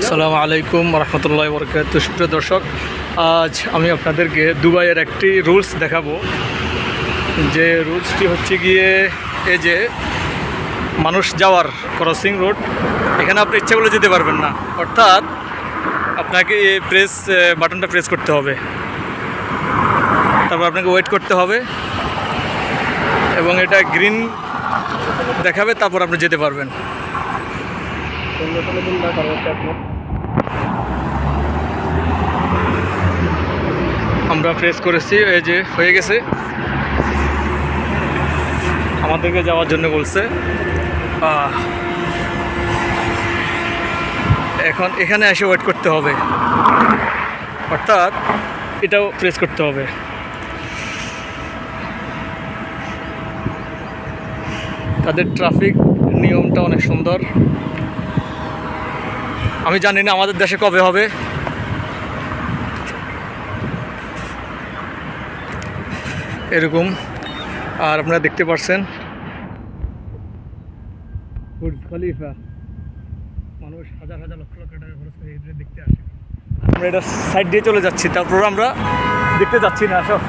আসসালামু আলাইকুম রহমতুল্লাহ বরকাত সুপ্রিয় দর্শক, আজ আমি আপনাদেরকে দুবাইয়ের একটি রুলস দেখাবো। যে রুলসটি হচ্ছে গিয়ে, এই যে মানুষ যাওয়ার ক্রসিং রোড এখানে আপনি ইচ্ছা করলে যেতে পারবেন না। অর্থাৎ আপনাকে এই প্রেস বাটনটা প্রেস করতে হবে। তারপর আপনাকে ওয়েট করতে হবে। এবং এটা গ্রিন দেখাবে, তারপর আপনি যেতে পারবেন। আমরা প্রেস করেছি, এই যে হয়ে গেছে। আমাদেরকে যাওয়ার জন্য বলছে। এখন এখানে এসে ওয়েট করতে হবে। অর্থাৎ এটাও প্রেস করতে হবে। তাদের ট্রাফিক নিয়মটা অনেক সুন্দর। আমি জানি না আমাদের দেশে কবে হবে। এরকম। আর আপনারা দেখতে পাচ্ছেন বুর্জ খলিফা। মানুষ হাজার হাজার লক্ষ লক্ষ টাকা খরচ করে দেখতে আসে। আমরা এটা সাইড দিয়ে চলে যাচ্ছি। তারপর আমরা দেখতে যাচ্ছি না সব